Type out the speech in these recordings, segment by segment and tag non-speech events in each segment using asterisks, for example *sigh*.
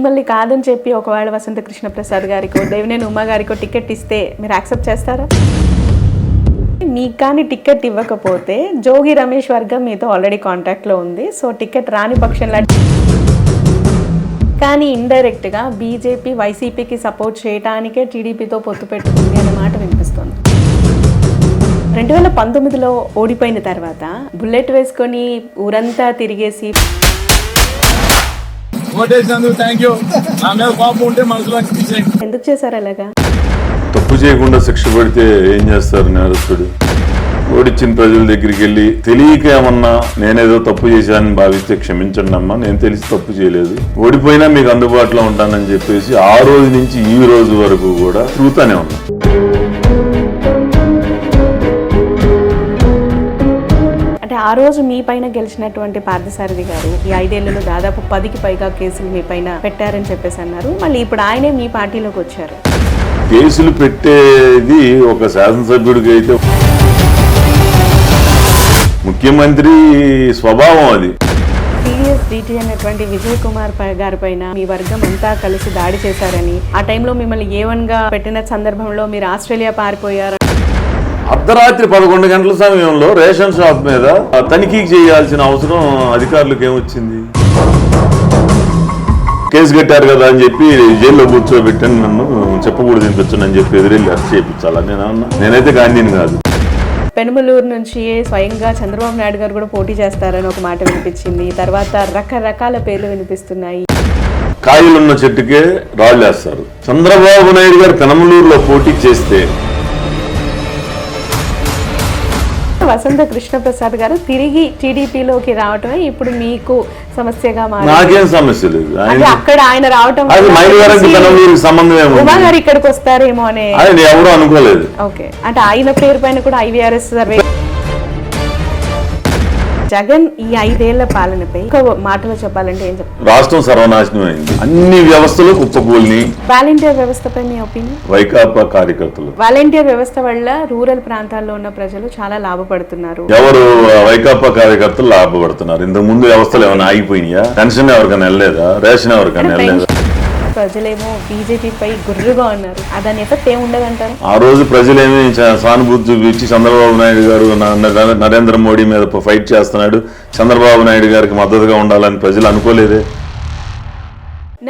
మిమ్మల్ని కాదని చెప్పి ఒకవేళ వసంత కృష్ణ ప్రసాద్ గారికో దేవినేని ఉమా గారికో టికెట్ ఇస్తే మీరు యాక్సెప్ట్ చేస్తారా? మీకు కానీ టికెట్ ఇవ్వకపోతే జోగి రమేష్ వర్గం మీతో ఆల్రెడీ కాంటాక్ట్లో ఉంది. సో టికెట్ రాని పక్షంలో కానీ ఇండైరెక్ట్గా బీజేపీ వైసీపీకి సపోర్ట్ చేయడానికే టీడీపీతో పొత్తు పెట్టుకుంది అనే మాట వినిపిస్తుంది. రెండు వేల పంతొమ్మిదిలో ఓడిపోయిన తర్వాత బుల్లెట్ వేసుకొని ఊరంతా తిరిగేసి ఓటేసినందుకు థ్యాంక్ యూ నా మీద కోపం ఉంటే మనసులో తీసేయండి ఎందుకు చేశారు అలాగా? తప్పు చేయకుండా శిక్ష పడితే ఏం చేస్తారు నేరస్తుడు? ఓడిచ్చిన ప్రజల దగ్గరికి వెళ్ళి తెలియక ఏమన్నా నేనేదో తప్పు చేశానని భావిస్తే క్షమించండి అమ్మా నేను తెలిసి తప్పు చేయలేదు. ఓడిపోయినా మీకు అందుబాటులో ఉంటానని చెప్పేసి ఆ రోజు నుంచి ఈ రోజు వరకు కూడా తిరుగుతానే ఉన్నా. ఆ రోజు మీ పైన గెలిచినటువంటి పార్థసారథి గారు ఈ ఐదేళ్ళలో దాదాపు పదికి పైగా కేసులు మీ పైన పెట్టారని చెప్పేసి అన్నారు. మళ్ళీ ఇప్పుడు ఆయనే మీ పార్టీలోకి వచ్చారు. కేసులు పెట్టేది ఒక శాసనసభ్యుడికి అయితే ముఖ్యమంత్రి స్వభావం అది. టీడీఎస్ డిటి అనేటువంటి విజయ్ కుమార్ గారి పైన మీ వర్గం అంతా కలిసి దాడి చేశారని ఆ టైంలో మిమ్మల్ని ఏ వన్గా పెట్టిన సందర్భంలో మీరు ఆస్ట్రేలియా పారిపోయారు అర్ధరాత్రి పదకొండు గంటల సమయంలో రేషన్ షాప్ మీద తనిఖీ చేయాల్సిన అవసరం అధికారులకు ఏమొచ్చింది? కేసు కట్టారు కదా అని చెప్పి జైల్లో కూర్చోబెట్టని నన్ను చెప్పకూడదు తినిపించండి అని చెప్పి ఎదురెళ్ళి అరెస్ట్ చేయించాలా? నేను నేనైతే గాంధీని కాదు. పెనుమలూరు నుంచి స్వయంగా చంద్రబాబు నాయుడు గారు కూడా పోటీ చేస్తారని ఒక మాట వినిపించింది. తర్వాత రకరకాల పేర్లు వినిపిస్తున్నాయి. కాయలున్న చెట్టుకే రాళ్ళేస్తారు చంద్రబాబు నాయుడు గారు పెనమలూరులో పోటీ చేస్తే వసంత కృష్ణప్రసాద్ గారు తిరిగి టీడీపీలోకి రావటమే ఇప్పుడు మీకు సమస్యగా మారింది. నాకేం సమస్య లేదు. అక్కడ ఆయన రావటం ఉమా గారు ఇక్కడికి వస్తారేమో అనే ఎవరు అనుకోలేదు. ఓకే. అంటే ఆయన పేరు పైన కూడా ఐవీఆర్ఎస్ సర్వే జగన్ ఈ ఐదేళ్ళ పాలనపై ఒక మాటలో చెప్పాలంటే ఏం చెప్తారు రాష్ట్రం సర్వనాశనం అయింది. అన్ని వ్యవస్థలు కుప్పకూలిని వాలంటీర్ వ్యవస్థపై మీ ఒపీనియన్? వైకాపా కార్యకర్తలు. వాలంటీర్ వ్యవస్థ వల్ల రూరల్ ప్రాంతాల్లో ఉన్న ప్రజలు చాలా లాభపడుతున్నారు. ఎవరు వైకాపా కార్యకర్తలు లాభపడుతున్నారు? ఇంతకు ముందు వ్యవస్థలు ఏమైనా ఆగిపోయినాయా? పెన్షన్ ఎవరికైనా వెళ్ళలేదా? రేషన్ ఎవరికైనా వెళ్ళలేదా? ప్రజలేమో బీజేపీపై గుర్రుగా ఉన్నారు. దాని ఎఫెక్ట్ ఏమి ఉండదంటారు? ఆ రోజు ప్రజలేమి సానుభూతి చూపించి చంద్రబాబు నాయుడు గారు నరేంద్ర మోడీ మీద ఫైట్ చేస్తున్నాడు. చంద్రబాబు నాయుడు గారికి మద్దతుగా ఉండాలని ప్రజలు అనుకోలేదే.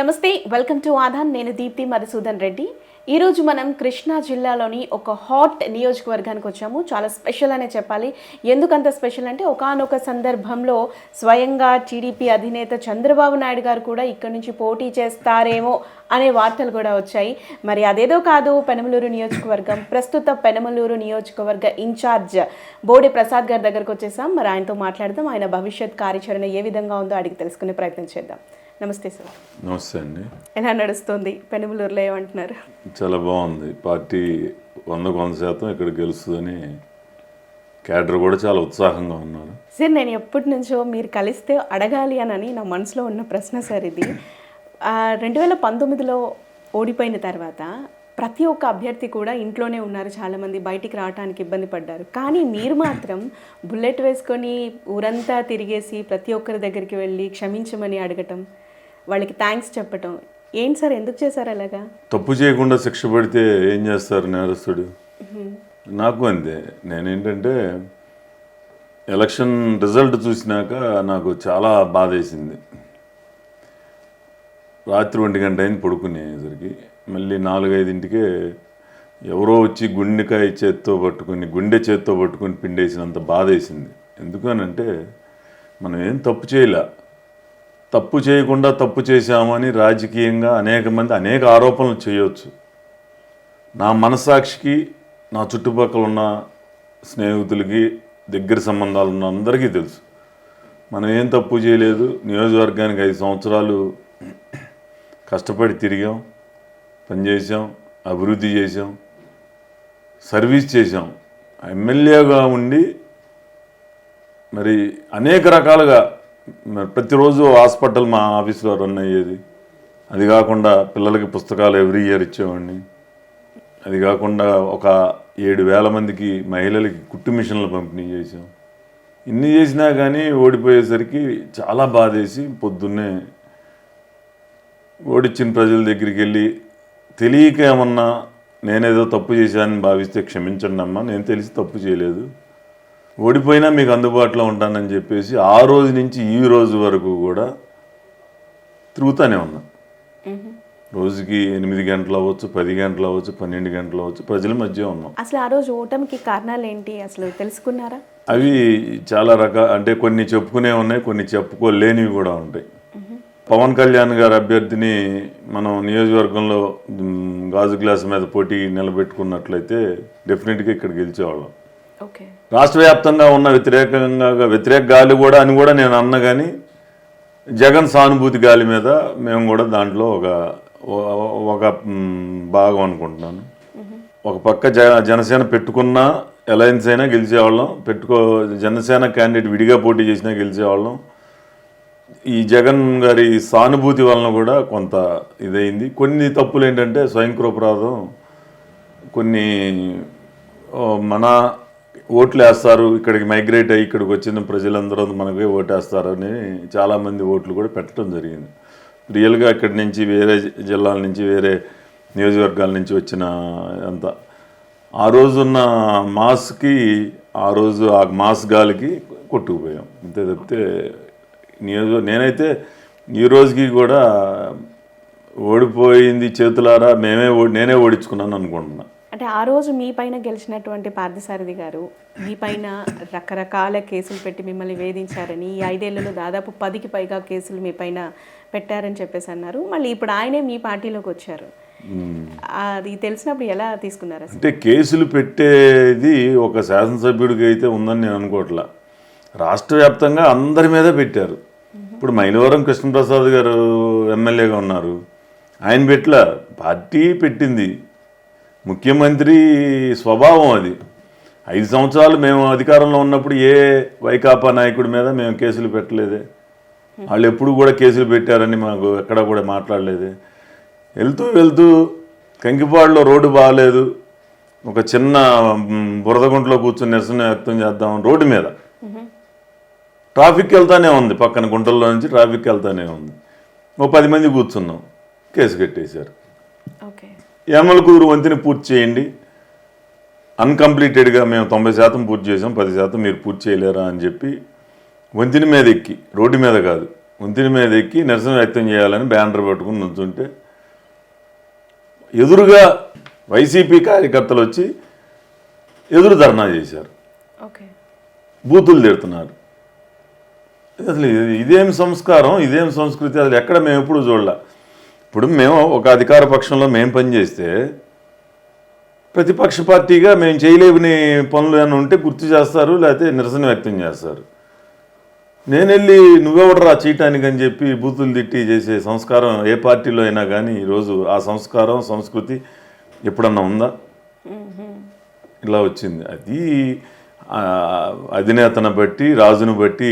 నమస్తే వెల్కమ్ టు ఆధాన్ నేను దీప్తి మధుసూదన్ రెడ్డి. ఈరోజు మనం కృష్ణా జిల్లాలోని ఒక హాట్ నియోజకవర్గానికి వచ్చాము. చాలా స్పెషల్ అనే చెప్పాలి. ఎందుకంత స్పెషల్ అంటే ఒకానొక సందర్భంలో స్వయంగా టీడీపీ అధినేత చంద్రబాబు నాయుడు గారు కూడా ఇక్కడ నుంచి పోటీ చేస్తారేమో అనే వార్తలు కూడా వచ్చాయి. మరి అదేదో కాదు పెనమలూరు నియోజకవర్గం. ప్రస్తుత పెనమలూరు నియోజకవర్గ ఇన్ఛార్జ్ బోడి ప్రసాద్ గారి దగ్గరకు వచ్చేసాం. మరి ఆయనతో మాట్లాడదాం. ఆయన భవిష్యత్ కార్యాచరణ ఏ విధంగా ఉందో అడిగి తెలుసుకునే ప్రయత్నం చేద్దాం. నమస్తే సార్. నమస్తే అండి. ఎలా నడుస్తుంది? పెనుమలూరులో ఏమంటున్నారు? చాలా బాగుంది. పార్టీ వందకు వంద శాతం ఇక్కడ గెలుస్తుందని క్యాడర్ కూడా చాలా ఉత్సాహంగా ఉన్నారు. సార్ నేను ఎప్పటి నుంచో మీరు కలిస్తే అడగాలి అని నా మనసులో ఉన్న ప్రశ్న సార్ ఇది. రెండు వేల పంతొమ్మిదిలో ఓడిపోయిన తర్వాత ప్రతి ఒక్క అభ్యర్థి కూడా ఇంట్లోనే ఉన్నారు. చాలామంది బయటికి రావడానికి ఇబ్బంది పడ్డారు. కానీ మీరు మాత్రం బుల్లెట్ వేసుకొని ఊరంతా తిరిగేసి ప్రతి ఒక్కరి దగ్గరికి వెళ్ళి క్షమించమని అడగటం వాళ్ళకి థ్యాంక్స్ చెప్పటం. ఏంటి సార్ ఎందుకు చేశారు అలాగా? తప్పు చేయకుండా శిక్ష పడితే ఏం చేస్తారు నేరస్తుడు? నాకు అంతే. నేనేంటంటే ఎలక్షన్ రిజల్ట్ చూసినాక నాకు చాలా బాధ వేసింది రాత్రి ఒంటి గంట అయింది పడుకునేసరికి. మళ్ళీ నాలుగైదింటికే ఎవరో వచ్చి గుండెకాయ చేత్తో పట్టుకుని గుండె చేత్తో పట్టుకుని పిండేసినంత బాధ వేసింది ఎందుకనంటే మనం ఏం తప్పు చేయలే. తప్పు చేయకుండా తప్పు చేశామని రాజకీయంగా అనేక మంది అనేక ఆరోపణలు చేయవచ్చు నా మనసాక్షికి నా చుట్టుపక్కల ఉన్న స్నేహితులకి దగ్గర సంబంధాలు ఉన్న అందరికీ తెలుసు. మనం ఏం తప్పు చేయలేదు. నియోజకవర్గానికి ఐదు సంవత్సరాలు కష్టపడి తిరిగాం పనిచేసాం అభివృద్ధి చేసాం సర్వీస్ చేసాం ఎమ్మెల్యేగా ఉండి మరి అనేక రకాలుగా ప్రతిరోజు హాస్పిటల్ మా ఆఫీస్లో రన్ అయ్యేది. అది కాకుండా పిల్లలకి పుస్తకాలు ఎవ్రీ ఇయర్ ఇచ్చేవాడిని. అది కాకుండా ఒక ఏడు వేల మందికి మహిళలకి కుట్టు మిషన్లు పంపిణీ చేసాం ఇన్ని చేసినా కానీ ఓడిపోయేసరికి చాలా బాధేసి పొద్దున్నే ఓడిచ్చిన ప్రజల దగ్గరికి వెళ్ళి తెలియక ఏమన్నా నేనేదో తప్పు చేశానని భావిస్తే క్షమించండి అమ్మా నేను తెలిసి తప్పు చేయలేదు. ఓడిపోయినా మీకు అందుబాటులో ఉంటానని చెప్పేసి ఆ రోజు నుంచి ఈ రోజు వరకు కూడా తిరుగుతూనే ఉన్నా. రోజుకి ఎనిమిది గంటలు అవ్వచ్చు పది గంటలు అవ్వచ్చు పన్నెండు గంటలు అవ్వచ్చు ప్రజల మధ్య ఉన్నాం. అసలు ఆ రోజు ఓటమికి కారణాలు ఏంటి? అసలు తెలుసుకున్నారా? అవి చాలా రకాల అంటే కొన్ని చెప్పుకునే ఉన్నాయి కొన్ని చెప్పుకోలేనివి కూడా ఉంటాయి. పవన్ కళ్యాణ్ గారి అభ్యర్థిని మనం నియోజకవర్గంలో గాజు గ్లాస్ మీద పోటీ నిలబెట్టుకున్నట్లయితే డెఫినెట్గా ఇక్కడ గెలిచేవాళ్ళం. రాష్ట్ర వ్యాప్తంగా ఉన్న వ్యతిరేకంగా వ్యతిరేక గాలి కూడా అని కూడా నేను అన్న కానీ జగన్ సానుభూతి గాలి మీద మేము కూడా దాంట్లో ఒక ఒక- భాగం అనుకుంటున్నాను. ఒక పక్క జ జనసేన పెట్టుకున్నా అలయన్స్ అయినా గెలిచేవాళ్ళం పెట్టుకో జనసేన క్యాండిడేట్ విడిగా పోటీ చేసినా గెలిచేవాళ్ళం. ఈ జగన్ గారి సానుభూతి వలన కూడా కొంత ఇదైంది కొన్ని తప్పులు ఏంటంటే స్వయంకృపరాధం కొన్ని మన ఓట్లు వేస్తారు ఇక్కడికి మైగ్రేట్ అయ్యి ఇక్కడికి వచ్చిన ప్రజలందరూ మనకే ఓటేస్తారని చాలామంది ఓట్లు కూడా పెట్టడం జరిగింది. రియల్గా ఇక్కడి నుంచి వేరే జిల్లాల నుంచి వేరే నియోజకవర్గాల నుంచి వచ్చిన అంత. ఆ రోజున్న మాస్కి ఆ రోజు ఆ మాస్ గాలికి కొట్టుకుపోయాం. అంతే తప్పితే నియోజక నేనైతే ఈ రోజుకి కూడా ఓడిపోయింది చేతులారా మేమే ఓ నేనే ఓడించుకున్నాను అనుకుంటున్నాను అంటే ఆ రోజు మీ పైన గెలిచినటువంటి పార్థసారథి గారు మీ పైన రకరకాల కేసులు పెట్టి మిమ్మల్ని వేధించారని ఈ ఐదేళ్ళలో దాదాపు పదికి పైగా కేసులు మీ పైన పెట్టారని చెప్పేసి అన్నారు. మళ్ళీ ఇప్పుడు ఆయనే మీ పార్టీలోకి వచ్చారు. అది తెలిసినప్పుడు ఎలా తీసుకున్నారు అంటే కేసులు పెట్టేది ఒక శాసనసభ్యుడికి అయితే ఉందని నేను అనుకోవట్లా. రాష్ట్ర వ్యాప్తంగా అందరి మీద పెట్టారు. ఇప్పుడు మైలవరం కృష్ణప్రసాద్ గారు ఎమ్మెల్యేగా ఉన్నారు. ఆయన పెట్ల పార్టీ పెట్టింది. ముఖ్యమంత్రి స్వభావం అది. ఐదు సంవత్సరాలు మేము అధికారంలో ఉన్నప్పుడు ఏ వైకాపా నాయకుడి మీద మేము కేసులు పెట్టలేదే. వాళ్ళు ఎప్పుడు కూడా కేసులు పెట్టారని మాకు ఎక్కడ కూడా మాట్లాడలేదే. వెళ్తూ వెళ్తూ కంకిపాడులో రోడ్డు బాగాలేదు ఒక చిన్న బురదగుంటలో కూర్చొని నిరసన వ్యక్తం చేద్దాం రోడ్డు మీద. ట్రాఫిక్ వెళ్తానే ఉంది. పక్కన గుంటల్లో నుంచి ట్రాఫిక్ వెళ్తానే ఉంది. ఓ పది మంది కూర్చున్నాం. కేసు కట్టేశారు. ఓకే. యమల కుదురు వంతెన పూర్తి చేయండి. అన్కంప్లీటెడ్గా మేము తొంభై శాతం పూర్తి చేసాం పది శాతం మీరు పూర్తి చేయలేరా అని చెప్పి వంతెన మీద ఎక్కి రోడ్డు మీద కాదు వంతెన మీద ఎక్కి నిరసన వ్యక్తం చేయాలని బ్యానర్ పట్టుకుని నుంచుంటే ఎదురుగా వైసీపీ కార్యకర్తలు వచ్చి ఎదురు ధర్నా చేశారు. బూతులు తిడుతున్నారు. అసలు ఇదేం సంస్కారం? ఇదేం సంస్కృతి? అసలు ఎక్కడ మేము ఎప్పుడు చూడలే? ఇప్పుడు మేము ఒక అధికార పక్షంలో మేము పనిచేస్తే ప్రతిపక్ష పార్టీగా మేము చేయలేని పనులు అని ఉంటే గుర్తు చేస్తారు లేకపోతే నిరసన వ్యక్తం చేస్తారు. నేను వెళ్ళి నువ్వెవడరా చేయటానికి అని చెప్పి బూతులు తిట్టి చేసే సంస్కారం ఏ పార్టీలో అయినా కానీ ఈరోజు ఆ సంస్కారం సంస్కృతి ఎప్పుడన్నా ఉందా? ఇలా వచ్చింది. అది అధినేతను బట్టి రాజును బట్టి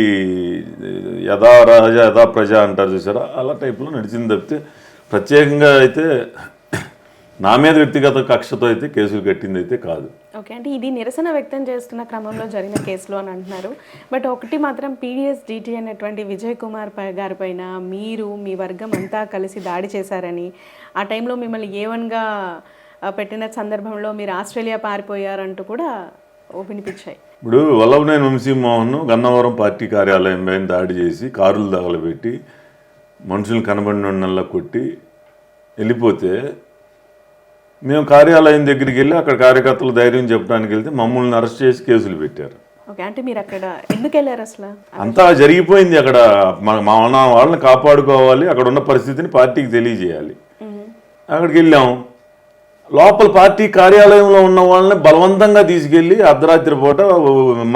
యథా రాజా యథా ప్రజ అంటారు చూసారా? అలా టైప్లో నడిచింది తప్పితే ప్రత్యేకంగా అయితే నా మీద వ్యక్తిగత కక్షతో అయితే కేసులు కట్టింది అయితే కాదు. ఓకే అంటే ఇది నిరసన వ్యక్తం చేస్తున్న క్రమంలో జరిగిన కేసులో అని అంటున్నారు. బట్ ఒకటి మాత్రం పీడిఎస్ డిటి అనేటువంటి విజయ్ కుమార్ గారి పైన మీరు మీ వర్గం అంతా కలిసి దాడి చేశారని ఆ టైంలో మిమ్మల్ని ఏవన్గా పెట్టిన సందర్భంలో మీరు ఆస్ట్రేలియా పారిపోయారంటూ కూడా ఓ వినిపించాయి. ఇప్పుడు వల్లభనేని వంశీమోహన్ గన్నవరం పార్టీ కార్యాలయం పైన దాడి చేసి కారులు తగలబెట్టి మనుషులు కనబడినల్లా కొట్టి వెళ్ళిపోతే మేము కార్యాలయం దగ్గరికి వెళ్ళి అక్కడ కార్యకర్తలు ధైర్యం చెప్పడానికి వెళ్తే మమ్మల్ని అరెస్ట్ చేసి కేసులు పెట్టారు. అంటే మీరు అక్కడ ఎందుకు వెళ్ళారు అసలు? అంతా జరిగిపోయింది అక్కడ. మన వాళ్ళని కాపాడుకోవాలి అక్కడ ఉన్న పరిస్థితిని పార్టీకి తెలియజేయాలి. అక్కడికి వెళ్ళాం. లోపల పార్టీ కార్యాలయంలో ఉన్న వాళ్ళని బలవంతంగా తీసుకెళ్ళి అర్ధరాత్రి పూట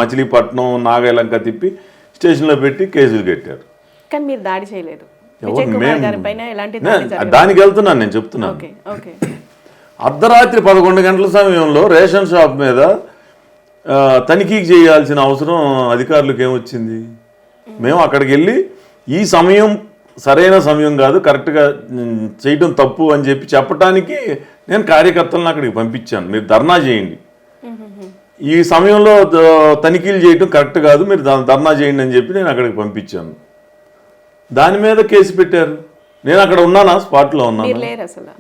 మచిలీపట్నం నాగాలంక తిప్పి స్టేషన్లో పెట్టి కేసులు కట్టారు కానీ మీరు దాడి చేయలేదు. దానికి వెళ్తున్నాను నేను చెప్తున్నాను. *clears throat* అర్ధరాత్రి పదకొండు గంటల సమయంలో రేషన్ షాప్ మీద తనిఖీ చేయాల్సిన అవసరం అధికారులకు ఏమొచ్చింది? మేము అక్కడికి వెళ్ళి ఈ సమయం సరైన సమయం కాదు కరెక్ట్గా చేయటం తప్పు అని చెప్పి చెప్పడానికి నేను కార్యకర్తలను అక్కడికి పంపించాను. మీరు ధర్నా చేయండి. ఈ సమయంలో తనిఖీలు చేయటం కరెక్ట్ కాదు మీరు ధర్నా చేయండి అని చెప్పి నేను అక్కడికి పంపించాను. దాని మీద కేసు పెట్టారు. నేను అక్కడ ఉన్నానా? స్పాట్లో ఉన్నాను?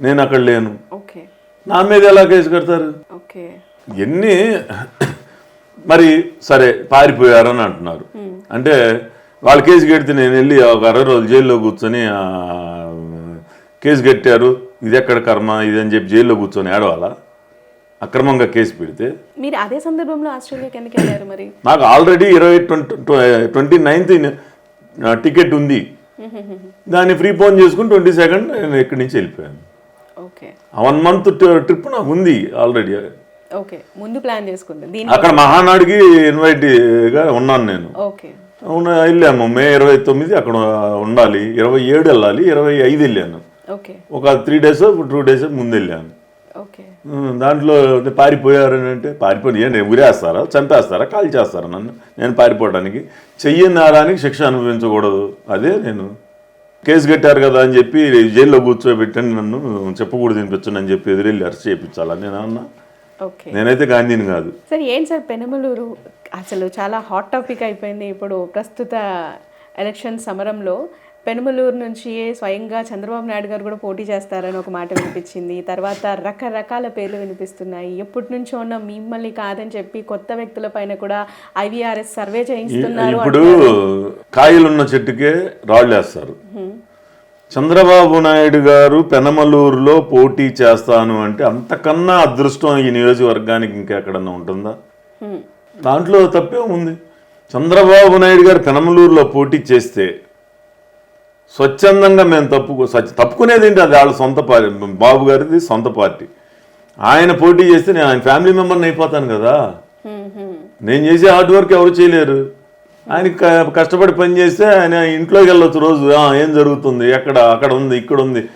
నేను అక్కడ లేను. ఓకే. నా మీద ఎలా కేసు కడతారు? ఎన్ని మరి సరే పారిపోయారని అంటున్నారు. అంటే వాళ్ళ కేసు కడితే నేను వెళ్ళి ఒక అరవై రోజులు జైల్లో కూర్చొని కేసు కట్టారు. ఇది ఎక్కడ కర్మ? ఇది అని చెప్పి జైల్లో కూర్చొని ఏడవాలా? అక్రమంగా కేసు పెడితే. మీరు అదే సందర్భంలో ఆస్ట్రేలియాకి ఎందుకు వెళ్ళారు మరి? నాకు ఆల్రెడీ ఇరవై ట్వంటీ ట్వంటీ నైన్త్ టికెట్ ఉంది. *laughs* దాన్ని ఫ్రీ ఫోన్ చేసుకుని ట్వంటీ సెకండ్ నేను ఇక్కడి నుంచి వెళ్ళిపోయాను. ఓకే. వన్ మంత్ ట్రిప్ నాకు ఉంది ఆల్రెడీ. ఓకే. ముందు ప్లాన్ చేసుకుంది. దీని అక్కడ మహానాడుకి ఇన్వైట్గా ఉన్నాను నేను. ఓకే. అవును వెళ్ళాము మే ఇరవై తొమ్మిది అక్కడ ఉండాలి. ఇరవై ఏడు వెళ్ళాలి. ఇరవై ఐదు వెళ్ళాను. ఒక త్రీ డేస్ టూ డేస్ ముందు వెళ్ళాను. ఓకే. దాంట్లో పారిపోయారని అంటే పారిపోయి ఏంటి ఉరేస్తారా చంపేస్తారా కాల్ చేస్తారా నన్ను? నేను పారిపోవడానికి చెయ్యని నేరానికి శిక్ష అనుభవించకూడదు. అదే నేను కేసు కట్టారు కదా అని చెప్పి జైల్లో కూర్చోబెట్టండి నన్ను చెప్పకూడదు తినిపించండి అని చెప్పి ఎదురెళ్ళి అరెస్ట్ చేయించాలా నేను అన్నా ఓకే. నేనైతే గాంధీని కాదు. సార్ ఏంటి సార్ పెనమలూరు? అసలు చాలా హాట్ టాపిక్ అయిపోయింది ఇప్పుడు ప్రస్తుత ఎలక్షన్ సమరంలో. పెనమలూరు నుంచి స్వయంగా చంద్రబాబు నాయుడు గారు కూడా పోటీ చేస్తారని ఒక మాట వినిపించింది. తర్వాత రకరకాల పేర్లు వినిపిస్తున్నాయి. ఎప్పటి నుంచో ఉన్న మిమ్మల్ని కాదని చెప్పి కొత్త వ్యక్తుల పైన కూడా ఐవీఆర్ఎస్ సర్వే చేయిస్తున్నారు ఇప్పుడు కాయలున్న చెట్టుకే రాళ్ళు వేస్తారు. చంద్రబాబు నాయుడు గారు పెనమలూరులో పోటీ చేస్తాను అంటే అంతకన్నా అదృష్టం ఈ నియోజకవర్గానికి ఇంకెక్కడన్నా ఉంటుందా. దాంట్లో తప్పే ఉంది చంద్రబాబు నాయుడు గారు పెనమలూరులో పోటీ చేస్తే స్వచ్ఛందంగా మేము తప్పుకో తప్పుకునేది ఏంటి అది వాళ్ళ సొంత పార్టీ బాబు గారిది సొంత పార్టీ. ఆయన పోటీ చేస్తే నేను ఆయన ఫ్యామిలీ మెంబర్ని అయిపోతాను కదా. నేను చేసే హార్డ్ వర్క్ ఎవరు చేయలేరు. ఆయన కష్టపడి పని చేస్తే ఆయన ఇంట్లోకి వెళ్ళొచ్చు రోజు. "ఆ, ఏం జరుగుతుంది? ఎక్కడ? అక్కడ ఉంది ఇక్కడ ఉంది.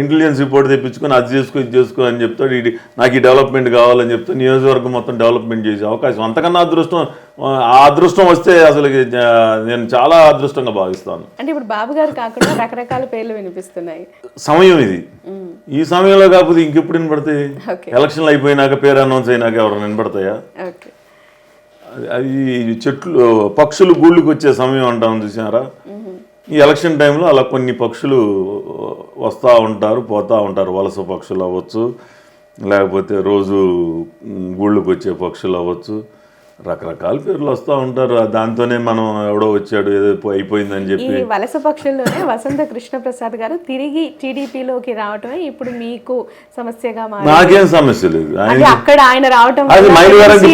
ఇంటెలిజెన్స్ రిపోర్ట్ తెప్పించుకొని అది చేసుకో ఇది చేసుకో అని చెప్తాడు. ఇది నాకు ఈ డెవలప్మెంట్ కావాలని చెప్తే నియోజకవర్గం మొత్తం డెవలప్మెంట్ చేసే అవకాశం. అంతకన్నా అదృష్టం ఆ అదృష్టం వస్తే అసలు నేను చాలా అదృష్టంగా భావిస్తాను. అంటే ఇప్పుడు బాబు గారు కాకుండా రకరకాల పేర్లు వినిపిస్తున్నాయి. సమయం ఇది. ఈ సమయంలో కాకపోతే ఇంకెప్పుడు వినపడతాయి ఎలక్షన్లు అయిపోయినాక పేరు అనౌన్స్ అయినాక ఎవరైనా వినపడతాయా అది చెట్లు పక్షులు గూళ్ళకి వచ్చే సమయం అంటాం చూసారా? ఈ ఎలక్షన్ టైంలో అలా కొన్ని పక్షులు వస్తూ ఉంటారు పోతూ ఉంటారు. వలస పక్షులు అవ్వచ్చు లేకపోతే రోజు మ్, గూళ్ళకి వచ్చే పక్షులు అవ్వచ్చు. రకరకాల పేర్లు వస్తూ ఉంటారు. దాంతోనే మనం ఎవడో వచ్చాడు ఏదో అయిపోయిందని ఈ చెప్పి. వలస పక్షుల్లోనే వసంత కృష్ణప్రసాద్ గారు తిరిగి టీడీపీలోకి రావటమే ఇప్పుడు మీకు సమస్యగా నాకేం సమస్య లేదు. అక్కడ ఆయన రావటం అది మైలవరంకి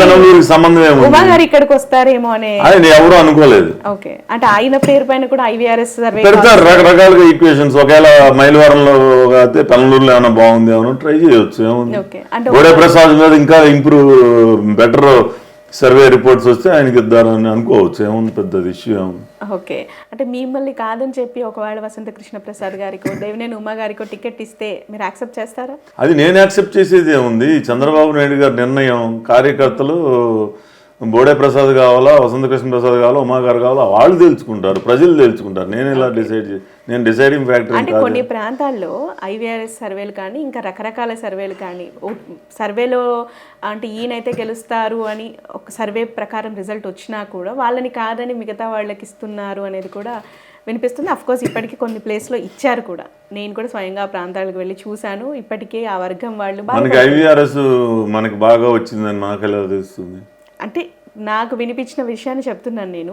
సంబంధం ఏముంది ఉమా గారు ఇక్కడికి వస్తారేమో అనే ఆయన ఎవరు అనుకోలేదు. ఓకే. అంటే ఆయన పేరు పైన కూడా ఐవీఆర్ఎస్ సర్వే పెడతారు రకరకాలుగా ఈక్వేషన్స్ ఒకవేళ మైలవరంలో అయితే పెనలూరులో ఏమైనా బాగుంది ఏమైనా ట్రై చేయొచ్చు ఏముంది? ఓకే. అంటే గోడే ప్రసాద్ మీద ఇంకా ఇంప్రూవ్ బెటర్ సర్వే రిపోర్ట్స్ వస్తే ఆయనకి ఇద్దారని అనుకోవచ్చు. ఏముంది పెద్ద ఇష్యూ ఏముంది ఓకే. అంటే మిమ్మల్ని కాదని చెప్పి ఒకవేళ వసంత కృష్ణ ప్రసాద్ గారికో దేవినేని ఉమా గారికో టికెట్ ఇస్తే మీరు యాక్సెప్ట్ చేస్తారా? అది నేను యాక్సెప్ట్ చేసేది ఏముంది? చంద్రబాబు నాయుడు గారి నిర్ణయం కార్యకర్తలు బోడే ప్రసాద్ కావాలా వసంత కృష్ణ ప్రసాద్ కావాలా ఉమా గారు కావాలా వాళ్ళు తెలుసుకుంటారు ప్రజలు తెలుసుకుంటారు నేను ఇలా డిసైడ్ నేను డిసైడింగ్ ఫ్యాక్టర్ అంటే కొన్ని ప్రాంతాల్లో ఐవీఆర్ఎస్ సర్వేలు కానీ ఇంకా రకరకాల సర్వేలు కానీ సర్వేలో అంటే ఈయనైతే గెలుస్తారు అని ఒక సర్వే ప్రకారం రిజల్ట్ వచ్చినా కూడా వాళ్ళని కాదని మిగతా వాళ్ళకి ఇస్తున్నారు అనేది కూడా వినిపిస్తుంది. అఫ్ కోర్స్ ఇప్పటికీ కొన్ని ప్లేస్లో ఇచ్చారు కూడా. నేను కూడా స్వయంగా ప్రాంతాలకు వెళ్ళి చూశాను. ఇప్పటికే ఆ వర్గం వాళ్ళు మనకి ఐవీఆర్ఎస్ మనకి బాగా వచ్చిందని నాకు ఎలా తెలుస్తుంది? అంటే నాకు వినిపించిన విషయాన్ని చెప్తున్నాను నేను.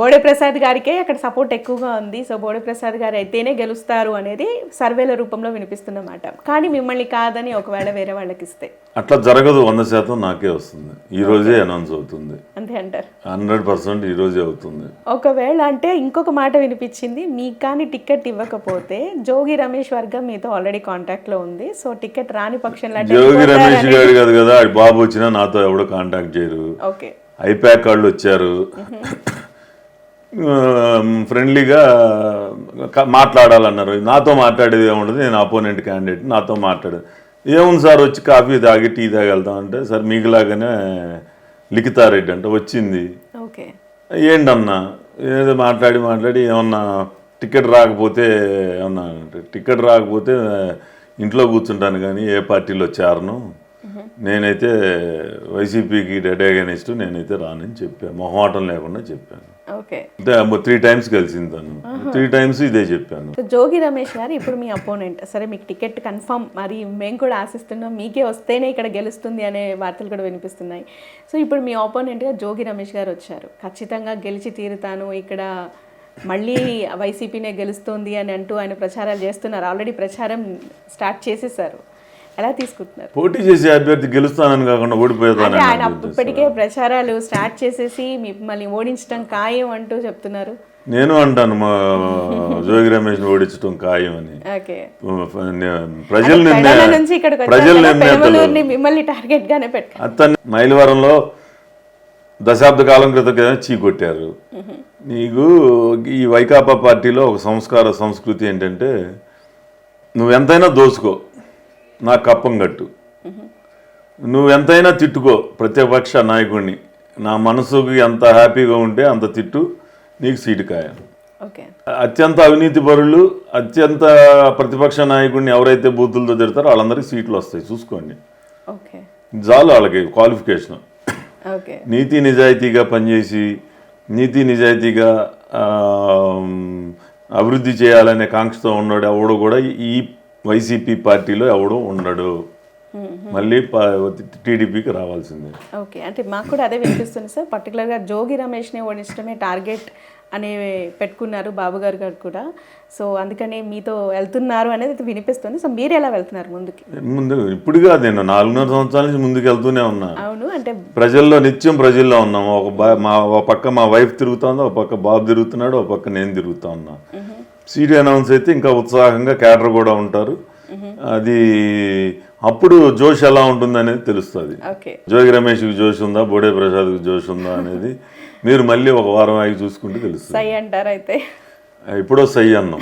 బోడే ప్రసాద్ గారికే అక్కడ సపోర్ట్ ఎక్కువగా ఉంది. సో బోడే ప్రసాద్ గారు అయితేనే గెలుస్తారు అనేది సర్వేల రూపంలో వినిపిస్తున్నమాట కానీ మిమ్మల్ని కాదని ఒకవేళ వేరే వాళ్ళకి ఇస్తే అట్లా జరగదు. వంద శాతం నాకే వస్తుంది. ఈ రోజే అనౌన్స్ అవుతుంది. అంతే అంటారు. హండ్రెడ్ పర్సెంట్ ఈ రోజే అవుతుంది. ఒకవేళ అంటే ఇంకొక మాట వినిపించింది మీకు కానీ టికెట్ ఇవ్వకపోతే జోగి రమేష్ వర్గం మీతో ఆల్రెడీ కాంటాక్ట్లో ఉంది. సో టికెట్ రాని పక్షంలో జోగి రమేష్ గారు కాదు కదా బాబు వచ్చినా నాతో ఎవడో కాంటాక్ట్ చేయరు. ఓకే. ఐప్యాక్ వాళ్ళు వచ్చారు. ఫ్రెండ్లీగా మాట్లాడాలన్నారు. నాతో మాట్లాడేది ఏముండదు నేను అపోనెంట్ క్యాండిడేట్ నాతో మాట్లాడేది. ఏముంది సార్ వచ్చి కాఫీ తాగి టీ తాగి వెళ్తాం అంటే సార్ మీకులాగానే లిఖితారెడ్డి అంటే వచ్చింది. ఓకే. ఏంటన్నా? ఏదో మాట్లాడి మాట్లాడి ఏమన్నా టికెట్ రాకపోతే ఏమన్నా టికెట్ రాకపోతే ఇంట్లో కూర్చుంటాను కానీ ఏ పార్టీలో చేరను. నేనైతే వైసీపీకి డెడ్ అగేనిస్ట్ నేనైతే రానని చెప్పాను మొహమాటం లేకుండా చెప్పాను. త్రీ టైమ్స్ కలిసింది తను. త్రీ టైమ్స్ ఇదే చెప్పాను. జోగి రమేష్ గారు ఇప్పుడు మీ అపోనెంట్ సరే మీకు టికెట్ కన్ఫర్మ్. మరి మేము కూడా ఆశిస్తున్నాం మీకే వస్తేనే ఇక్కడ గెలుస్తుంది అనే వార్తలు కూడా వినిపిస్తున్నాయి. సో ఇప్పుడు మీ ఆపోనెంట్గా జోగి రమేష్ గారు వచ్చారు. ఖచ్చితంగా గెలిచి తీరుతాను. ఇక్కడ మళ్ళీ వైసీపీనే గెలుస్తుంది అని అంటూ ఆయన ప్రచారాలు చేస్తున్నారు. ఆల్రెడీ ప్రచారం స్టార్ట్ చేసేసారు. ఎలా తీసుకుంటున్నారు. పోటీ చేసే అభ్యర్థి గెలుస్తానని కాకుండా ఓడిపోయేదానని ఆయన ఇప్పటికే ప్రచారాలు స్టార్ట్ చేసేసి మిమ్మల్ని ఓడించడం ఖాయం అంటూ చెప్తున్నారు. నేను అంటాను మా జోగి రమేష్ని ఓడించడం ఖాయం అని. ప్రజల ప్రజల మిమ్మల్ని టార్గెట్ గానే పెట్టుకో అతన్ని మైలవరంలో దశాబ్ద కాలం క్రితం కదా చీకొట్టారు. నీకు ఈ వైకాపా పార్టీలో ఒక సంస్కార సంస్కృతి ఏంటంటే నువ్వు ఎంతైనా దోసుకో. నా కప్పం కట్టు. నువ్వు ఎంతైనా తిట్టుకో ప్రతిపక్ష నాయకుడిని. నా మనసుకి ఎంత హ్యాపీగా ఉంటే అంత తిట్టు నీకు సీటు ఓకే. అత్యంత అవినీతి పరులు అత్యంత ప్రతిపక్ష నాయకుడిని ఎవరైతే బూతులతో తిడతారో వాళ్ళందరికీ సీట్లు వస్తాయి. చూసుకోండి. చాలు వాళ్ళకి క్వాలిఫికేషన్. నీతి నిజాయితీగా పనిచేసి నీతి నిజాయితీగా అభివృద్ధి చేయాలనే కాంక్షతో ఉన్నాడు ఎవడు కూడా ఈ వైసీపీ పార్టీలో ఎవడు ఉండడు. మళ్ళీ టీడీపీకి రావాల్సిందే. ఓకే. అంటే మాకు కూడా అదే వినిపిస్తుంది సార్. పర్టికులర్గా జోగి రమేష్ని ఓడించడమే టార్గెట్ అనే పెట్టుకున్నారు బాబు గారు గారు కూడా. సో అందుకని మీతో వెళ్తున్నారు అనేది వినిపిస్తుంది. సో మీరు ఎలా వెళ్తున్నారు ముందుకి? ముందు ఇప్పుడుగా నేను నాలుగున్నర సంవత్సరాల నుంచి ముందుకు వెళ్తూనే ఉన్నా. అవును అంటే ప్రజల్లో నిత్యం ప్రజల్లో ఉన్నాం. ఒక మా ఒక పక్క మా వైఫ్ తిరుగుతోంది ఒక పక్క బాబు తిరుగుతున్నాడు ఒక పక్క నేను తిరుగుతా ఉన్నా. సీడీ అనౌన్స్ అయితే ఇంకా ఉత్సాహంగా క్యాడర్ కూడా ఉంటారు. అది అప్పుడు జోష్ ఎలా ఉంటుంది అనేది తెలుస్తుంది. ఓకే. జోగి రమేష్కి జోష్ ఉందా బోడే ప్రసాద్కి జోష్ ఉందా అనేది మీరు మళ్ళీ ఒక వారం ఆగి చూసుకుంటే తెలుస్తుంది. సై అంటారు అయితే? ఇప్పుడో సై అన్నాం.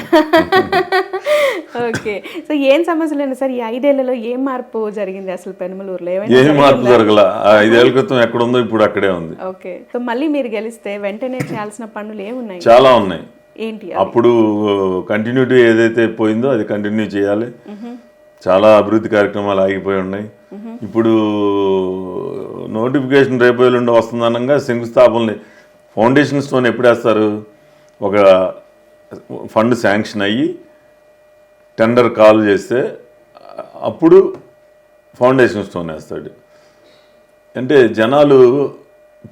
ఓకే. సో ఏం సమస్యలు ఉన్నాయి సార్? ఈ ఐదేళ్ళలో ఏం మార్పు జరిగింది అసలు పెనుమలూరులో? ఏమైనా ఏం మార్పు జరగల? ఐదేళ్ళ క్రితం ఎక్కడ ఉందో ఇప్పుడు అక్కడే ఉంది. ఓకే. సో మళ్ళీ మీరు గెలిస్తే వెంటనే చేయాల్సిన పనులు ఏమున్నాయి? చాలా ఉన్నాయి. ఏంటి అప్పుడు కంటిన్యూటీ ఏదైతే పోయిందో అది కంటిన్యూ చేయాలి. చాలా అభివృద్ధి కార్యక్రమాలు ఆగిపోయి ఉన్నాయి. ఇప్పుడు నోటిఫికేషన్ రేపు ఎల్లుండి వస్తుందనగా శంకుస్థాపనలు. ఫౌండేషన్ స్టోన్ ఎప్పుడు వేస్తారు? ఒక ఫండ్ శాంక్షన్ అయ్యి టెండర్ కాల్ చేస్తే అప్పుడు ఫౌండేషన్ స్టోన్ వేస్తాడు. అంటే జనాలు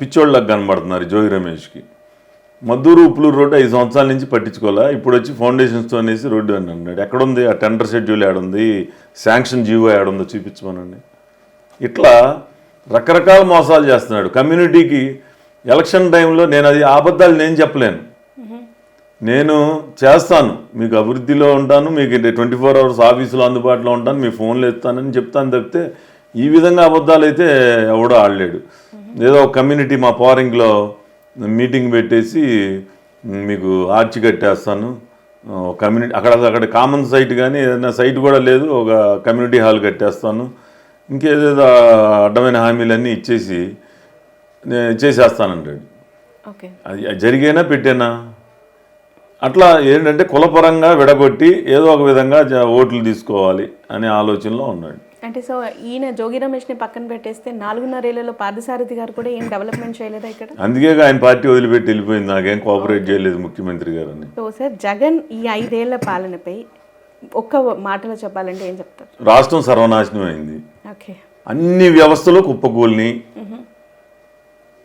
పిచ్చోళ్ళకి కనబడుతున్నారు జోగి రమేష్కి. మద్దూరు ఉప్పులూరు రోడ్డు ఐదు సంవత్సరాల నుంచి పట్టించుకోవాలా? ఇప్పుడు వచ్చి ఫౌండేషన్స్తో అనేసి రోడ్డు అని అన్నాడు. ఎక్కడుంది? ఆ టెండర్ షెడ్యూల్ ఏడుంది? శాంక్షన్ జీవో ఏడుందో చూపించమనండి. ఇట్లా రకరకాల మోసాలు చేస్తున్నాడు. కమ్యూనిటీకి ఎలక్షన్ టైంలో నేను అది అబద్ధాలు నేను చెప్పలేను. నేను చేస్తాను. మీకు అభివృద్ధిలో ఉంటాను. మీకు ట్వంటీ ఫోర్ అవర్స్ ఆఫీసులో అందుబాటులో ఉంటాను. మీ ఫోన్లో ఎత్తానని చెప్తాను తప్పితే ఈ విధంగా అబద్ధాలు అయితే ఎవడో ఆడలేడు. ఏదో ఒక కమ్యూనిటీ మా పవరింగ్లో మీటింగ్ పెట్టేసి మీకు ఆర్చి కట్టేస్తాను. కమ్యూనిటీ అక్కడ అక్కడ కామన్ సైట్ కానీ ఏదైనా సైట్ కూడా లేదు ఒక కమ్యూనిటీ హాల్ కట్టేస్తాను. ఇంకేదేదో అడ్డమైన హామీలన్నీ ఇచ్చేసి నేను ఇచ్చేసేస్తానంటాడు ఓకే. అది జరిగేనా పెట్టేనా? అట్లా ఏంటంటే కులపరంగా విడగొట్టి ఏదో ఒక విధంగా ఓట్లు తీసుకోవాలి అనే ఆలోచనలో ఉన్నాడు. అంటే సో ఈయన జోగి రమేష్ని పక్కన పెట్టేస్తే నాలుగున్నరేళ్ళలో పార్థసారథి గారు కూడా ఏం డెవలప్మెంట్ చేయలేదా ఇక్కడ? అందుకే ఆయన పార్టీ వదిలిపెట్టి వెళ్ళిపోయింది. నాకేం కోఆపరేట్ చేయలేదు ముఖ్యమంత్రి గారు అని సో సార్ జగన్ ఈ ఐదేళ్ళ పాలనపై ఒక్క మాటలో చెప్పాలంటే ఏం చెప్తారు? రాష్ట్రం సర్వనాశనం అయింది. ఓకే. అన్ని వ్యవస్థలు కుప్పకూలినాయి.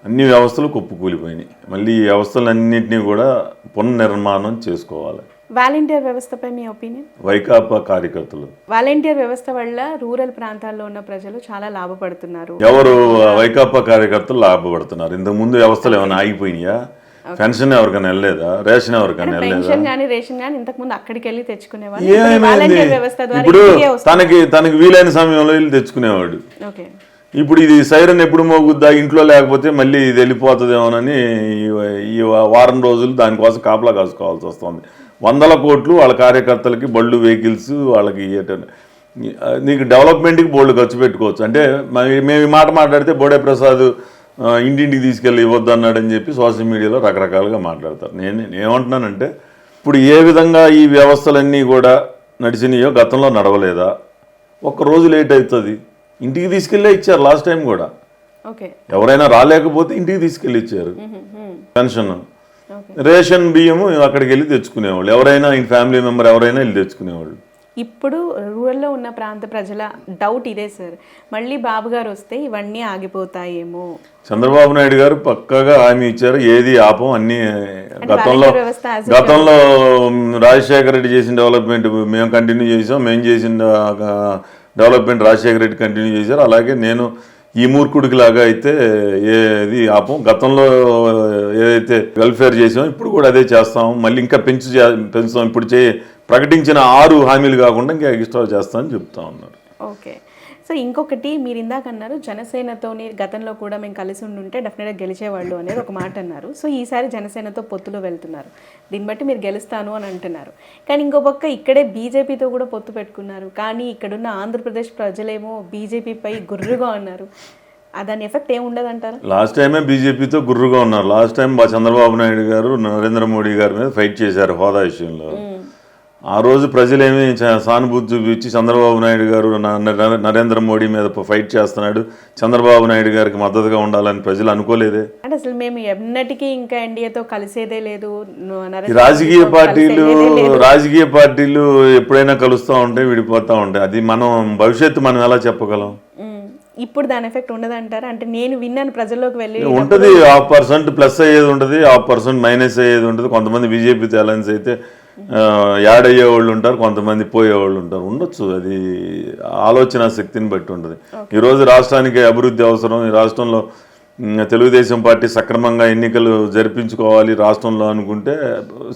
అన్ని వ్యవస్థలు కుప్పకూలిపోయినాయి. మళ్ళీ ఈ వ్యవస్థలన్నింటినీ కూడా పునర్నిర్మాణం చేసుకోవాలి. వాలంటీర్ వ్యవస్థపై మీ ఒపీనియన్? వైకాపా కార్యకర్తలు. వాలంటీర్ వ్యవస్థ వల్ల రూరల్ ప్రాంతాల్లో ఉన్న ప్రజలు చాలా లాభపడుతున్నారు. ఎవరు వైకాపా కార్యకర్తలు లాభపడుతున్నారు? ఇంతకు ముందు వ్యవస్థలు ఏమైనా ఆగిపోయినాయా? పెన్షన్ ఎవరికైనా వెళ్ళలేదా? రేషన్ ఎవరికైనా వెళ్ళలేదా? రేషన్ కానీ ఇంతకు ముందు అక్కడికి వెళ్ళి తెచ్చుకునేవాళ్ళు? ఇప్పుడు తనకి తనకి వీలైన సమయంలో వెళ్ళి తెచ్చుకునేవాడు. ఓకే. ఇప్పుడు ఇది సైరన్ ఎప్పుడు మోగుద్దా? ఇంట్లో లేకపోతే మళ్ళీ ఇది వెళ్ళిపోతుందేమోనని ఈ వారం రోజులు దానికోసం కాపలా కాసుకోవాల్సి వస్తుంది. వందల కోట్లు వాళ్ళ కార్యకర్తలకి బళ్ళు వెహికల్స్ వాళ్ళకి నీకు డెవలప్మెంట్కి బోల్డ్ ఖర్చు పెట్టుకోవచ్చు. అంటే మేము ఈ మాట మాట్లాడితే బోడే ప్రసాద్ ఇంటింటికి తీసుకెళ్ళి ఇవ్వద్దు అన్నాడని చెప్పి సోషల్ మీడియాలో రకరకాలుగా మాట్లాడతారు. నేను నేను ఏమంటున్నానంటే ఇప్పుడు ఏ విధంగా ఈ వ్యవస్థలన్నీ కూడా నడిచినాయో గతంలో నడవలేదా? ఒక్క రోజు లేట్ అవుతుంది. ఇంటికి తీసుకెళ్ళే ఇచ్చారు లాస్ట్ టైం కూడా. ఎవరైనా రాలేకపోతే ఇంటికి తీసుకెళ్ళి ఇచ్చారు. పెన్షన్. రేషన్ బియ్యము అక్కడికి వెళ్ళి తెచ్చుకునేవాళ్ళు. ఎవరైనా ఇంటి ఫ్యామిలీ మెంబర్ ఎవరైనా వెళ్ళి తెచ్చుకునేవాళ్ళు. ఇప్పుడు రూరల్లో ఉన్న ప్రాంత ప్రజల డౌట్ ఇదే సార్. మళ్ళీ బాబు గారు వస్తే ఇవన్నీ ఆగిపోతాయేమో. చంద్రబాబు నాయుడు గారు పక్కాగా హామీ ఇచ్చారు. ఏది ఆపం అన్ని గతంలో. గతంలో రాజశేఖర రెడ్డి చేసిన డెవలప్మెంట్ మేము కంటిన్యూ చేసాం. మేము చేసిన డెవలప్మెంట్ రాజశేఖర రెడ్డి కంటిన్యూ చేశారు. అలాగే నేను ఈ మూర్ఖుడికి లాగా అయితే ఏది ఆపం. గతంలో ఏదైతే వెల్ఫేర్ చేసాం ఇప్పుడు కూడా అదే చేస్తాం. మళ్ళీ ఇంకా పెంచు పెంచుతాం. ఇప్పుడు చే ప్రకటించిన ఆరు హామీలు కాకుండా ఇంకా ఎక్స్ట్రా చేస్తామని చెప్తా ఉన్నారు. ఓకే. సో ఇంకొకటి మీరు ఇందాక అన్నారు జనసేనతోని గతంలో కూడా మేము కలిసి ఉండుంటే డెఫినెట్గా గెలిచేవాళ్ళు అనేది ఒక మాట అన్నారు. సో ఈసారి జనసేనతో పొత్తులో వెళ్తున్నారు. దీన్ని బట్టి మీరు గెలుస్తాను అని అంటున్నారు. కానీ ఇంకో పక్క ఇక్కడే బీజేపీతో కూడా పొత్తు పెట్టుకున్నారు. కానీ ఇక్కడున్న ఆంధ్రప్రదేశ్ ప్రజలేమో బీజేపీపై గుర్రుగా ఉన్నారు. దాని ఎఫెక్ట్ ఏమి ఉండదంటారు? లాస్ట్ టైమే బీజేపీతో గుర్రుగా ఉన్నారు. లాస్ట్ టైం చంద్రబాబు నాయుడు గారు నరేంద్ర మోడీ గారి మీద ఫైట్ చేశారు హోదా విషయంలో. ఆ రోజు ప్రజలేమి సానుభూతి చూపించి చంద్రబాబు నాయుడు గారు నరేంద్ర మోడీ మీద ఫైట్ చేస్తున్నాడు. చంద్రబాబు నాయుడు గారికి మద్దతుగా ఉండాలని ప్రజలు అనుకోలేదే. అంటే అసలు మేము ఎన్నటికీ ఇంకా ఎన్డీఏతో కలిసేదే లేదు. రాజకీయ పార్టీలు. రాజకీయ పార్టీలు ఎప్పుడైనా కలుస్తూ ఉంటాయి విడిపోతూ ఉంటాయి. అది మనం భవిష్యత్తు మనం ఎలా చెప్పగలం. ఇప్పుడు దాని ఎఫెక్ట్ ఉండదంటారా? అంటే నేను విన్నాను ప్రజల్లోకి వెళ్ళి ఉంటుంది. హాఫ్ పర్సెంట్ ప్లస్ అయ్యేది ఉంటుంది. హాఫ్ పర్సెంట్ మైనస్ అయ్యేది ఉంటుంది. కొంతమంది బీజేపీతో అలయన్స్ అయితే యాడ్ అయ్యే వాళ్ళు ఉంటారు కొంతమంది పోయేవాళ్ళు ఉంటారు. ఉండొచ్చు అది ఆలోచన శక్తిని బట్టి ఉంటుంది. ఈరోజు రాష్ట్రానికి అభివృద్ధి అవసరం. ఈ రాష్ట్రంలో తెలుగుదేశం పార్టీ సక్రమంగా ఎన్నికలు జరిపించుకోవాలి రాష్ట్రంలో అనుకుంటే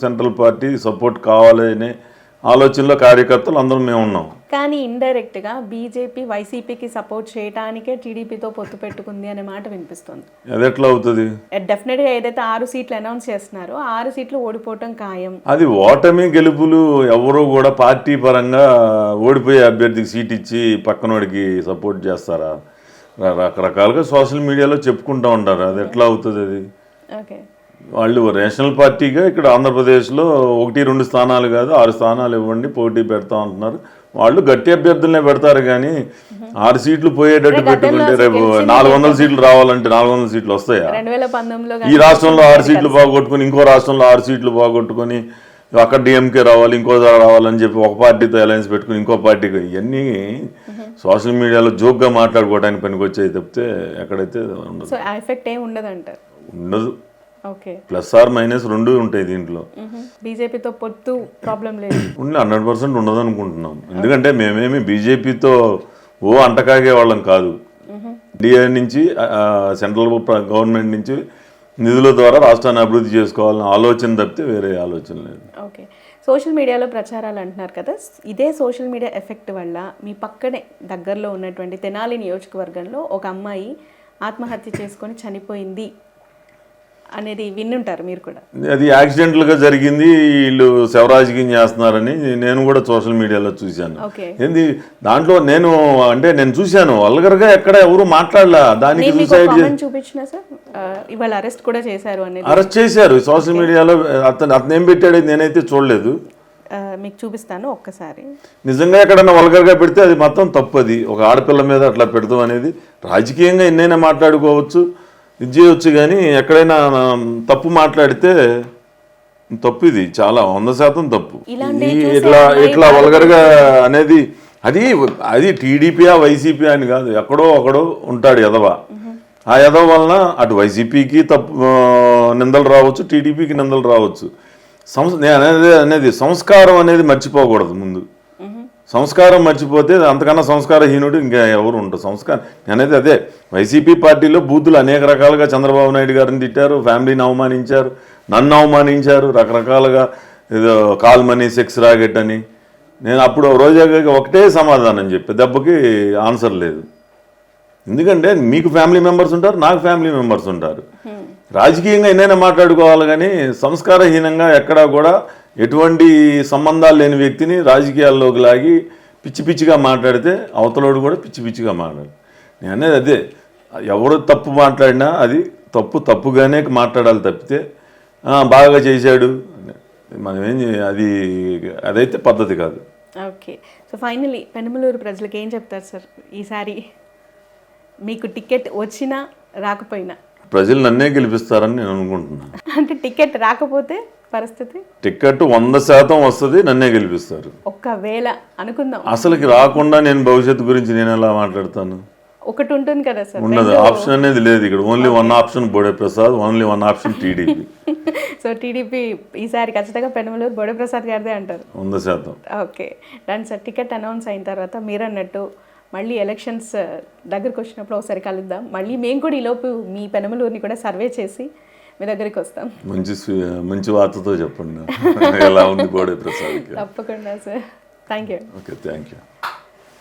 సెంట్రల్ పార్టీ సపోర్ట్ కావాలి అనే ఆలోచనలో కార్యకర్తలు అందరం మేము ఉన్నాం కానీ ఇండైరెక్ట్గా బీజేపీ వైసీపీకి సపోర్ట్ చేయడానికే టీడీపీతో పొత్తు పెట్టుకుంది అనే మాట వినిపిస్తుంది. అది ఎట్లా అవుతుంది? డెఫినెట్గా ఏదైతే ఆరు సీట్లు అనౌన్స్ చేస్తున్నారో ఆరు సీట్లు ఓడిపోవటం ఖాయం. అది ఓటమి గెలుపులు ఎవరు కూడా పార్టీ పరంగా ఓడిపోయే అభ్యర్థికి సీట్ ఇచ్చి పక్కనోడికి సపోర్ట్ చేస్తారా? రకరకాలుగా సోషల్ మీడియాలో చెప్పుకుంటూ ఉంటారు. అది ఎట్లా అవుతుంది అది? ఓకే వాళ్ళు నేషనల్ పార్టీగా ఇక్కడ ఆంధ్రప్రదేశ్లో ఒకటి రెండు స్థానాలు కాదు ఆరు స్థానాలు ఇవ్వండి పోటీ పెడతా అంటున్నారు వాళ్ళు గట్టి అభ్యర్థులనే పెడతారు కానీ ఆరు సీట్లు పోయేటట్టు పెట్టుకుంటే రేపు నాలుగు వందల సీట్లు రావాలంటే నాలుగు వందల సీట్లు వస్తాయా? ఈ రాష్ట్రంలో ఆరు సీట్లు బాగొట్టుకుని ఇంకో రాష్ట్రంలో ఆరు సీట్లు బాగొట్టుకొని అక్కడ డిఎంకే రావాలి ఇంకో రావాలని చెప్పి ఒక పార్టీతో అలయన్స్ పెట్టుకుని ఇంకో పార్టీకి ఇవన్నీ సోషల్ మీడియాలో జోక్గా మాట్లాడుకోవడానికి పనికొచ్చేది తప్పితే ఎక్కడైతే ఉండదు. ఉండదు. ప్లస్ ఆర్ మైనస్ రెండు ఉంటాయి దీంట్లో. బీజేపీతో పొత్తు ప్రాబ్లం లేదు. హండ్రెడ్ పర్సెంట్ ఉండదు అనుకుంటున్నాం ఎందుకంటే మేమేమి బీజేపీతో ఓ అంటకాగే వాళ్ళం కాదు. డిఏ నుంచి సెంట్రల్ గవర్నమెంట్ నుంచి నిధుల ద్వారా రాష్ట్రాన్ని అభివృద్ధి చేసుకోవాలన్న ఆలోచన తప్పితే వేరే ఆలోచన లేదు. ఓకే. సోషల్ మీడియాలో ప్రచారాలు అంటున్నారు కదా. ఇదే సోషల్ మీడియా ఎఫెక్ట్ వల్ల మీ పక్కనే దగ్గరలో ఉన్నటువంటి తెనాలి నియోజకవర్గంలో ఒక అమ్మాయి ఆత్మహత్య చేసుకొని చనిపోయింది. అనేది విన్నుంటారు మీరు కూడా. అది యాక్సిడెంటల్గా జరిగింది వీళ్ళు శవరాజకీయం చేస్తున్నారని నేను కూడా సోషల్ మీడియాలో చూశాను. ఏంది దాంట్లో నేను అంటే నేను చూశాను వల్గర్గా ఎక్కడ ఎవరు మాట్లాడలా? దానికి సూసైడ్ కామెంట్ చూపించిన సార్? ఆ, ఇవాళ అరెస్ట్ కూడా చేశారు అనేది. అరెస్ట్ చేశారు. సోషల్ మీడియాలో అతను అతను ఏం పెట్టాడు నేనైతే చూడలేదు. మీకు చూపిస్తాను ఒక్కసారి. నిజంగా ఎక్కడన్నా వల్గర్గా పెడితే అది మొత్తం తప్పు అది. ఒక ఆడపిల్ల మీద అట్లా పెడతాం అనేది రాజకీయంగా ఎన్నైనా మాట్లాడుకోవచ్చు. ఇది చేయొచ్చు కానీ ఎక్కడైనా తప్పు మాట్లాడితే తప్పు ఇది. చాలా వంద శాతం తప్పు. ఇట్లా ఇట్లా వల్గర్గా అనేది అది అది టీడీపీయా వైసీపీ అని కాదు. ఎక్కడో ఒకడో ఉంటాడు ఎదవ ఆ ఎదవ వలన అటు వైసీపీకి తప్పు నిందలు రావచ్చు టీడీపీకి నిందలు రావచ్చు. సంస్ నేను అనేది అనేది సంస్కారం అనేది మర్చిపోకూడదు ముందు. సంస్కారం మర్చిపోతే అంతకన్నా సంస్కారహీనుడు ఇంకా ఎవరు ఉంటారు సంస్కారం నేనైతే అదే వైసీపీ పార్టీలో బూతులు అనేక రకాలుగా చంద్రబాబు నాయుడు గారిని తిట్టారు ఫ్యామిలీని అవమానించారు నన్ను అవమానించారు రకరకాలుగా ఏదో కాల్ సెక్స్ రాకెట్ అని. నేను అప్పుడు రోజా ఒకటే సమాధానం చెప్పి దెబ్బకి ఆన్సర్ లేదు. ఎందుకంటే మీకు ఫ్యామిలీ మెంబర్స్ ఉంటారు నాకు ఫ్యామిలీ మెంబర్స్ ఉంటారు. రాజకీయంగా ఎన్నైనా మాట్లాడుకోవాలి కానీ సంస్కారహీనంగా ఎక్కడా కూడా ఎటువంటి సంబంధాలు లేని వ్యక్తిని రాజకీయాల్లోకి లాగి పిచ్చి పిచ్చిగా మాట్లాడితే అవతలోడు కూడా పిచ్చి పిచ్చిగా మాట్లాడు. నేను అనేది అదే. ఎవరు తప్పు మాట్లాడినా అది తప్పు తప్పుగానే మాట్లాడాలి తప్పితే బాగా చేశాడు. మనం ఏం అది అదైతే పద్ధతి కాదు. ఓకే. సో ఫైనలీ పెనమలూరు ప్రజలకు ఏం చెప్తారు సార్? ఈసారి మీకు టికెట్ వచ్చినా రాకపోయినా? ప్రజలు నన్నే గెలిపిస్తారని నేను అనుకుంటున్నాను. అంటే టికెట్ రాకపోతే పరిస్థితి? టికెట్ వంద శాతం వస్తుంది నన్నే గెలిపిస్తారు. ఒక్కవేళ అనుకుందాం. అసలుకి రాకుండా నేను భవిష్యత్తు గురించి నేను ఎలా మాట్లాడతాను? ఒకటి ఉంటుంది కదా సార్. ఉండదు ఆప్షన్ అనేది లేదు ఇక్కడ. Only one option Bode Prasad only one option TDP. *laughs* So TDP ఈసారి ఖచ్చితంగా పెనమలూరు బోడే ప్రసాద్ గారిదే అంటారు. వంద శాతం. ఓకే. రండి సార్ టికెట్ అనౌన్స్ అయిన తర్వాత మీరు అన్నట్టు మళ్ళీ ఎలక్షన్స్ దగ్గరికి వచ్చినప్పుడు ఒకసారి కలుద్దాం. మళ్ళీ మేము కూడా ఈలోపు మీ పెనమలూరుని కూడా సర్వే చేసి మీ దగ్గరికి వస్తాం. మంచి మంచి వార్తతో చెప్పండి. *laughs* ఎలా ఉంది తప్పకుండా sir thank you okay thank you